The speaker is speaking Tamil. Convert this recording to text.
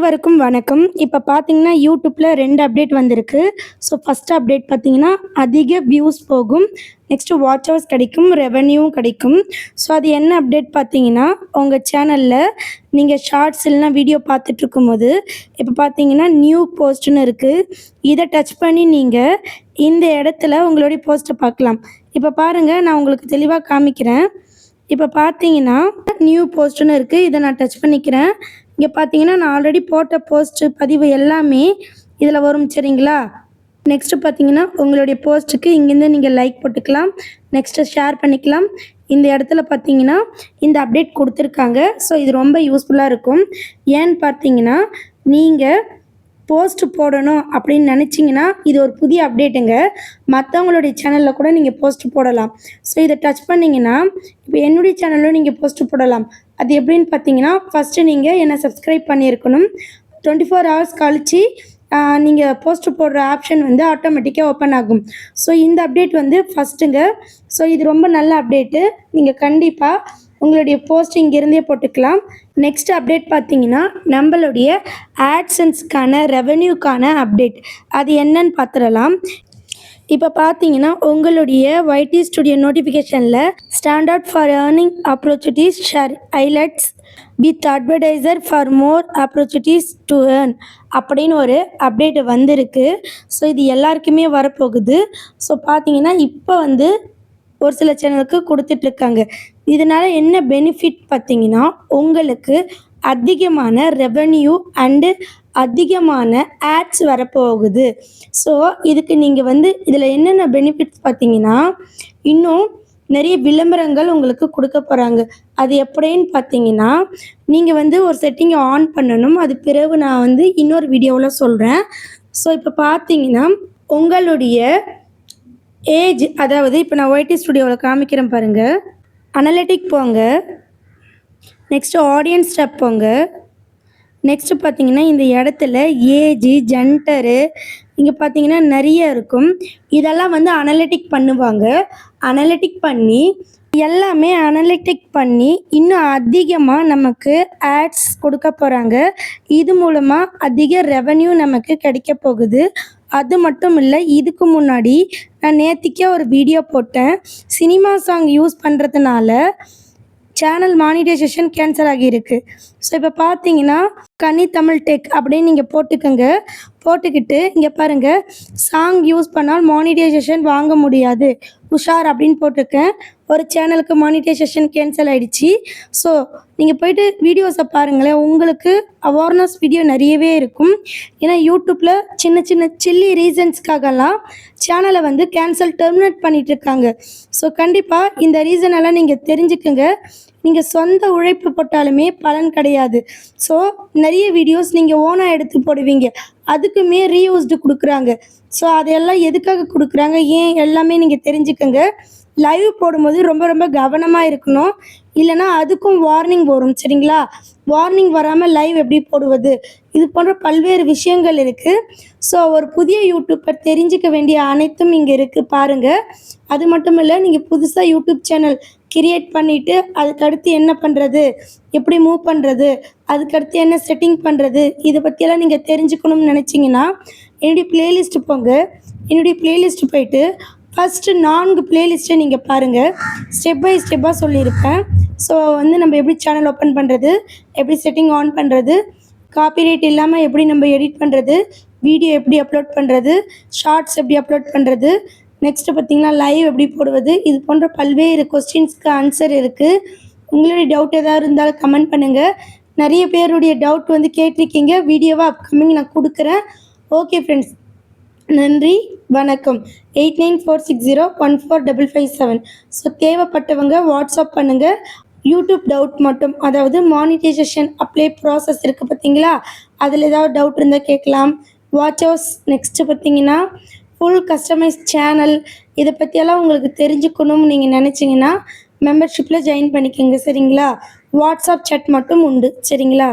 அனைவருக்கும் வணக்கம். இப்போ பார்த்தீங்கன்னா யூடியூப்பில் ரெண்டு அப்டேட் வந்திருக்கு. ஸோ ஃபஸ்ட் அப்டேட் பார்த்தீங்கன்னா அதிக வியூஸ் போகும். நெக்ஸ்ட்டு வாட்ச் ஹவர்ஸ் கிடைக்கும் ரெவன்யூவும் கிடைக்கும். ஸோ அது என்ன அப்டேட் பார்த்தீங்கன்னா உங்கள் சேனலில் நீங்கள் ஷார்ட்ஸ் இல்லைனா வீடியோ பார்த்துட்டு இருக்கும்போது இப்போ பார்த்தீங்கன்னா நியூ போஸ்ட்னு இருக்குது இதை டச் பண்ணி நீங்கள் இந்த இடத்துல உங்களுடைய போஸ்ட்டை பார்க்கலாம். இப்போ பாருங்கள் நான் உங்களுக்கு தெளிவாக காமிக்கிறேன். இப்போ பார்த்தீங்கன்னா நியூ போஸ்ட்னு இருக்குது இதை நான் டச் பண்ணிக்கிறேன். இங்கே பார்த்தீங்கன்னா நான் ஆல்ரெடி போட்ட போஸ்ட்டு பதிவு எல்லாமே இதில் வரும் சரிங்களா? நெக்ஸ்ட்டு பார்த்தீங்கன்னா உங்களுடைய போஸ்ட்டுக்கு இங்கேருந்து நீங்கள் லைக் போட்டுக்கலாம். நெக்ஸ்ட்டு ஷேர் பண்ணிக்கலாம். இந்த இடத்துல பார்த்தீங்கன்னா இந்த அப்டேட் கொடுத்துருக்காங்க. ஸோ இது ரொம்ப யூஸ்ஃபுல்லாக இருக்கும். ஏன்னு பார்த்தீங்கன்னா நீங்கள் போஸ்ட் போடணும் அப்படின்னு நினச்சிங்கன்னா இது ஒரு புதிய அப்டேட்டுங்க மற்றவங்களுடைய சேனலில் கூட நீங்கள் போஸ்ட் போடலாம். ஸோ இதை டச் பண்ணிங்கன்னா இப்போ என்னுடைய சேனலும் நீங்கள் போஸ்ட் போடலாம். அது எப்படின்னு பார்த்தீங்கன்னா ஃபஸ்ட்டு நீங்கள் என்னை சப்ஸ்கிரைப் பண்ணியிருக்கணும். டுவெண்ட்டி ஃபோர் ஹவர்ஸ் கழித்து நீங்கள் போஸ்ட் போடுற ஆப்ஷன் வந்து ஆட்டோமேட்டிக்காக ஓப்பன் ஆகும். ஸோ இந்த அப்டேட் வந்து ஃபஸ்ட்டுங்க ஸோ இது ரொம்ப நல்ல அப்டேட்டு நீங்கள் கண்டிப்பாக உங்களுடைய போஸ்ட் இங்கேருந்தே போட்டுக்கலாம். நெக்ஸ்ட் அப்டேட் பார்த்தீங்கன்னா நம்மளுடைய ஆட்சன்ஸ்க்கான ரெவென்யூக்கான அப்டேட் அது என்னன்னு பார்த்துடலாம். இப்போ பார்த்தீங்கன்னா உங்களுடைய ஒய்டி ஸ்டுடியோ நோட்டிஃபிகேஷனில் standard for earning opportunities share highlights with advertiser for more opportunities to earn அப்படின்னு ஒரு அப்டேட் வந்திருக்கு. ஸோ இது எல்லாருக்குமே வரப்போகுது. ஸோ பார்த்தீங்கன்னா இப்போ வந்து ஒரு சில சேனலுக்கு கொடுத்துட்ருக்காங்க. இதனால் என்ன பெனிஃபிட் பார்த்தீங்கன்னா உங்களுக்கு அதிகமான ரெவென்யூ அண்டு அதிகமான ஆட்ஸ் வரப்போகுது. ஸோ இதுக்கு நீங்கள் வந்து இதில் என்னென்ன பெனிஃபிட்ஸ் பார்த்தீங்கன்னா இன்னும் நிறைய விளம்பரங்கள் உங்களுக்கு கொடுக்க போகிறாங்க அது எப்படின்னு பார்த்தீங்கன்னா நீங்கள் வந்து ஒரு செட்டிங்கை ஆன் பண்ணணும். அது பிறகு நான் வந்து இன்னொரு வீடியோவில் சொல்கிறேன் ஸோ இப்போ பார்த்தீங்கன்னா உங்களுடைய ஏஜ் அதாவது இப்போ நான் ஒய்டி ஸ்டுடியோவில் காமிக்கிறேன் பாருங்கள் அனலிட்டிக் போங்க. நெக்ஸ்ட்டு ஆடியன்ஸ் ஸ்டெப் போங்க. நெக்ஸ்ட்டு பார்த்தீங்கன்னா இந்த இடத்துல ஏஜி ஜென்டரு இங்கே பார்த்தீங்கன்னா நிறைய இருக்கும். இதெல்லாம் வந்து அனலிட்டிக் பண்ணுவாங்க. அனலிட்டிக் பண்ணி எல்லாமே அனலிட்டிக் பண்ணி இன்னும் அதிகமாக நமக்கு ஆட்ஸ் கொடுக்க போகிறாங்க இது மூலமாக அதிக ரெவன்யூ நமக்கு கிடைக்க போகுது. அது மட்டும் இல்லை இதுக்கு முன்னாடி நான் நேற்றுக்கே ஒரு வீடியோ போட்டேன். சினிமா சாங் யூஸ் பண்ணுறதுனால சேனல் மானிட்டைசேஷன் கேன்சல் ஆகியிருக்கு. ஸோ இப்போ பார்த்தீங்கன்னா கனி தமிழ் டெக் அப்படின்னு நீங்கள் போட்டுக்கோங்க. போட்டுக்கிட்டு இங்கே பாருங்கள் சாங் யூஸ் பண்ணால் மானிட்டைசேஷன் வாங்க முடியாது. உஷார் அப்படின்னு போட்டிருக்கேன். ஒரு சேனலுக்கு மானிட்டைசேஷன் கேன்சல் ஆகிடுச்சு ஸோ நீங்கள் போயிட்டு வீடியோஸை பாருங்களேன். உங்களுக்கு அவேர்னஸ் வீடியோ நிறையவே இருக்கும். ஏன்னா யூடியூப்பில் சின்ன சின்ன சில்லி ரீசன்ஸ்க்காகலாம் சேனலை வந்து கேன்சல் டெர்மினேட் பண்ணிட்டு இருக்காங்க. ஸோ கண்டிப்பாக இந்த ரீசன் எல்லாம் நீங்கள் தெரிஞ்சுக்குங்க. நீங்கள் சொந்த உழைப்பு போட்டாலுமே பலன் கிடையாது. ஸோ நிறைய வீடியோஸ் நீங்கள் ஓனாக எடுத்து போடுவீங்க. அதுக்குமே ரீயூஸ்டு கொடுக்குறாங்க. ஸோ அதையெல்லாம் எதுக்காக கொடுக்குறாங்க? ஏன்? எல்லாமே நீங்கள் தெரிஞ்சுக்கோங்க. லைவ் போடும்போது ரொம்ப ரொம்ப கவனமாக இருக்கணும். இல்லைனா அதுக்கும் வார்னிங் வரும் சரிங்களா? வார்னிங் வராமல் லைவ் எப்படி போடுவது? இது போன்ற பல்வேறு விஷயங்கள் இருக்குது ஸோ ஒரு புதிய யூடியூப்பர் தெரிஞ்சுக்க வேண்டிய அனைத்தும் இங்கே இருக்குது பாருங்கள் அது மட்டும் இல்லை நீங்கள் புதுசாக யூடியூப் சேனல் கிரியேட் பண்ணிவிட்டு அதுக்கடுத்து என்ன பண்ணுறது எப்படி மூவ் பண்ணுறது அதுக்கடுத்து என்ன செட்டிங் பண்ணுறது இதை பற்றியெல்லாம் நீங்கள் தெரிஞ்சுக்கணும்னு நினச்சிங்கன்னா என்னுடைய பிளேலிஸ்ட்டு போங்க. என்னுடைய பிளேலிஸ்ட் போயிட்டு ஃபஸ்ட்டு நான்கு பிளேலிஸ்ட்டை நீங்கள் பாருங்கள் ஸ்டெப் பை ஸ்டெப்பாக சொல்லியிருப்பேன். ஸோ வந்து நம்ம எப்படி சேனல் ஓப்பன் பண்ணுறது எப்படி செட்டிங் ஆன் பண்ணுறது காப்பிரைட் இல்லாமல் எப்படி நம்ம எடிட் பண்ணுறது வீடியோ எப்படி அப்லோட் பண்ணுறது ஷார்ட்ஸ் எப்படி அப்லோட் பண்ணுறது நெக்ஸ்ட்டு பார்த்தீங்கன்னா லைவ் எப்படி போடுவது இது போன்ற பல்வேறு கொஸ்டின்ஸ்க்கு ஆன்சர் இருக்குது உங்களுடைய டவுட் ஏதாவது இருந்தாலும் கமெண்ட் பண்ணுங்கள் நிறைய பேருடைய டவுட் வந்து கேட்டிருக்கீங்க. வீடியோவாக அப்கமிங் நான் கொடுக்குறேன். ஓகே ஃப்ரெண்ட்ஸ் நன்றி. வணக்கம். Eight nine four six zero one four double five seven. So தேவைப்பட்டவங்க WhatsApp பண்ணுங்கள் யூடியூப் டவுட் மட்டும் அதாவது மானிட்டைசேஷன் அப்ளை ப்ராசஸ் இருக்குது பார்த்தீங்களா? அதில் ஏதாவது டவுட் இருந்தால் கேட்கலாம். வாட்ச் ஹவுஸ் நெக்ஸ்ட்டு பார்த்தீங்கன்னா ஃபுல் கஸ்டமைஸ் சேனல் இதை பற்றியெல்லாம் உங்களுக்கு தெரிஞ்சுக்கணும்னு நீங்கள் நினச்சிங்கன்னா மெம்பர்ஷிப்பில் ஜாயின் பண்ணிக்கோங்க சரிங்களா? வாட்ஸ்அப் சேட் மட்டும் உண்டு சரிங்களா?